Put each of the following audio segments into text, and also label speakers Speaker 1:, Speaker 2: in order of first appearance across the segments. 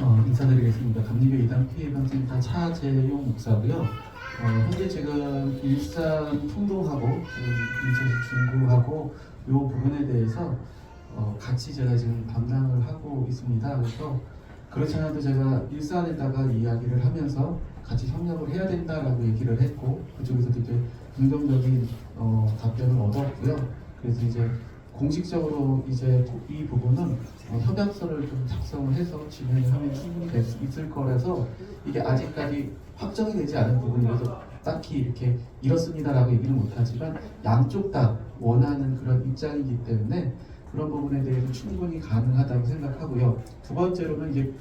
Speaker 1: 어, 인사드리겠습니다. 감리교 이단 피해방센터 차재용 목사고요. 어, 현재 지금 일산 풍동하고 인천 중구하고 이 부분에 대해서 어, 같이 제가 지금 담당을 하고 있습니다. 그래서 그렇지 않아도 제가 일산에다가 이야기를 하면서 같이 협력을 해야 된다라고 얘기를 했고 그쪽에서도 이제 긍정적인 어, 답변을 얻었고요. 그래서 이제 공식적으로 이제 이 부분은 어, 협약서를 좀 작성을 해서 진행을 하면 충분히 될 수 있을 거라서 이게 아직까지 확정이 되지 않은 부분이라서 딱히 이렇게 이렇습니다라고 얘기는 못하지만 양쪽 다 원하는 그런 입장이기 때문에 그런 부분에 대해서 충분히 가능하다고 생각하고요. 두 번째로는 이제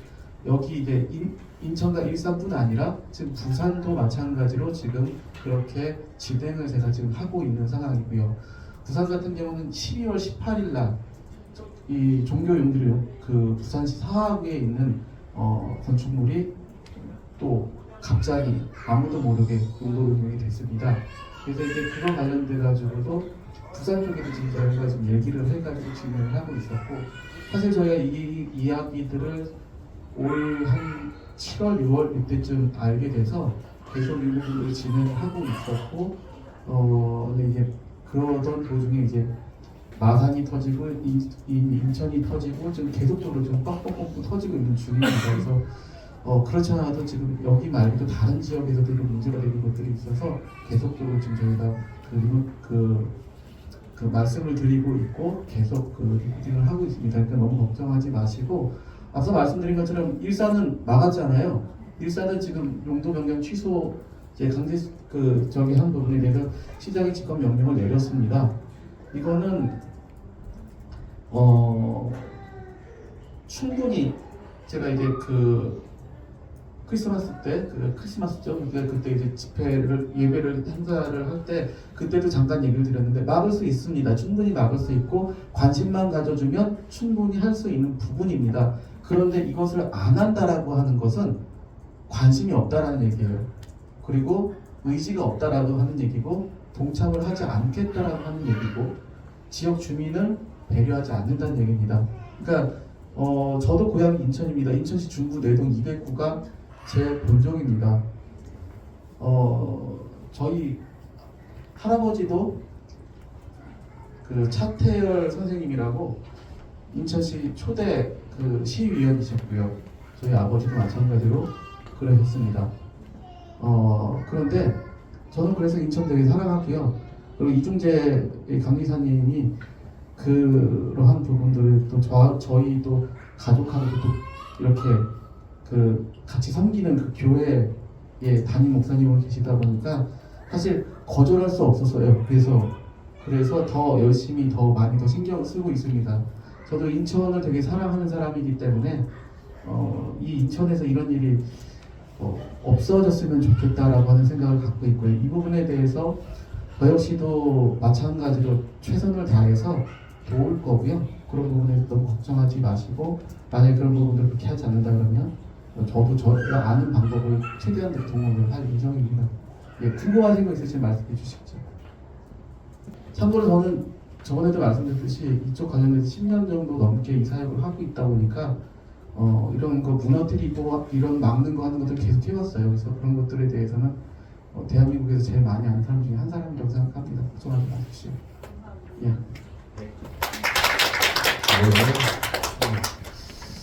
Speaker 1: 여기 이제 인, 인천과 일산뿐 아니라 지금 부산도 마찬가지로 지금 그렇게 진행을 제가 지금 하고 있는 상황이고요. 부산 같은 경우는 12월 18일 날이 종교 용들이 그 부산시 사하구에 있는 어, 건축물이 또 갑자기 아무도 모르게 용도 변경이 됐습니다. 그래서 이제 그거 관련돼 가지고도 부산 쪽에도 지금 저희가 좀 얘기를 해가지고 진행을 하고 있었고 사실 저희가 이 이야기들을 올 한 7월, 6월 이때쯤 알게 돼서 계속 이 부분을 진행을 하고 있었고 어 그러던 도중에 이제 마산이 터지고 인, 인, 인천이 터지고 지금 계속적으로 좀 빡빡빡 터지고 있는 중입니다. 그래서 어 그렇지 않아도 지금 여기 말고도 다른 지역에서도 이런 문제가 되는 것들이 있어서 계속적으로 지금 저희가 그, 그, 그 말씀을 드리고 있고 계속 그 리포팅을 하고 있습니다. 그러니까 너무 걱정하지 마시고 앞서 말씀드린 것처럼 일산은 막았잖아요. 일산은 지금 용도 변경 취소 이제 강제 그 저기 한 부분에 대해서 시장이 직권 명령을 내렸습니다. 이거는 어 충분히 제가 이제 그 크리스마스 때, 그 크리스마스죠. 그때 이제 집회를 예배를 행사를 할 때 그때도 잠깐 얘기를 드렸는데 막을 수 있습니다. 충분히 막을 수 있고 관심만 가져주면 충분히 할 수 있는 부분입니다. 그런데 이것을 안 한다라고 하는 것은 관심이 없다라는 얘기예요. 그리고 의지가 없다라고 하는 얘기고 동참을 하지 않겠다라고 하는 얘기고 지역 주민을 배려하지 않는다는 얘기입니다. 그러니까 어, 저도 고향이 인천입니다. 인천시 중구 내동 209가 제 본종입니다. 어, 저희 할아버지도 그 차태열 선생님이라고 인천시 초대 그 시의원이셨고요. 저희 아버지도 마찬가지로 그러셨습니다. 어, 그런데 저는 그래서 인천 되게 사랑하고요. 그리고 이중재 강의사님이 그러한 부분들을 또 저, 저희도 가족하고도 또 이렇게 그 같이 섬기는 그 교회에 담임 목사님으로 계시다 보니까 사실 거절할 수 없었어요. 그래서 그래서 더 열심히 더 많이 더 신경을 쓰고 있습니다. 저도 인천을 되게 사랑하는 사람이기 때문에 어, 이 인천에서 이런 일이 어, 없어졌으면 좋겠다라고 하는 생각을 갖고 있고요. 이 부분에 대해서 저 역시도 마찬가지로 최선을 다해서 도울 거고요. 그런 부분에 너무 걱정하지 마시고 만약에 그런 부분들을 그렇게 하지 않는다 그러면 저도 저가 아는 방법을 최대한 동원을 할 예정입니다. 예, 궁금하신 거 있으시면 말씀해 주시죠. 참고로 저는 저번에도 말씀드렸듯이 이쪽 관련해서 10년 정도 넘게 이 사역을 하고 있다 보니까 어, 이런 거 무너뜨리고 이런 막는 거 하는 것들 계속 해왔어요. 그래서 그런 것들에 대해서는 어, 대한민국에서 제일 많이 아는 사람 중에 한 사람이라고 생각합니다. 마십시오. 예.
Speaker 2: 네.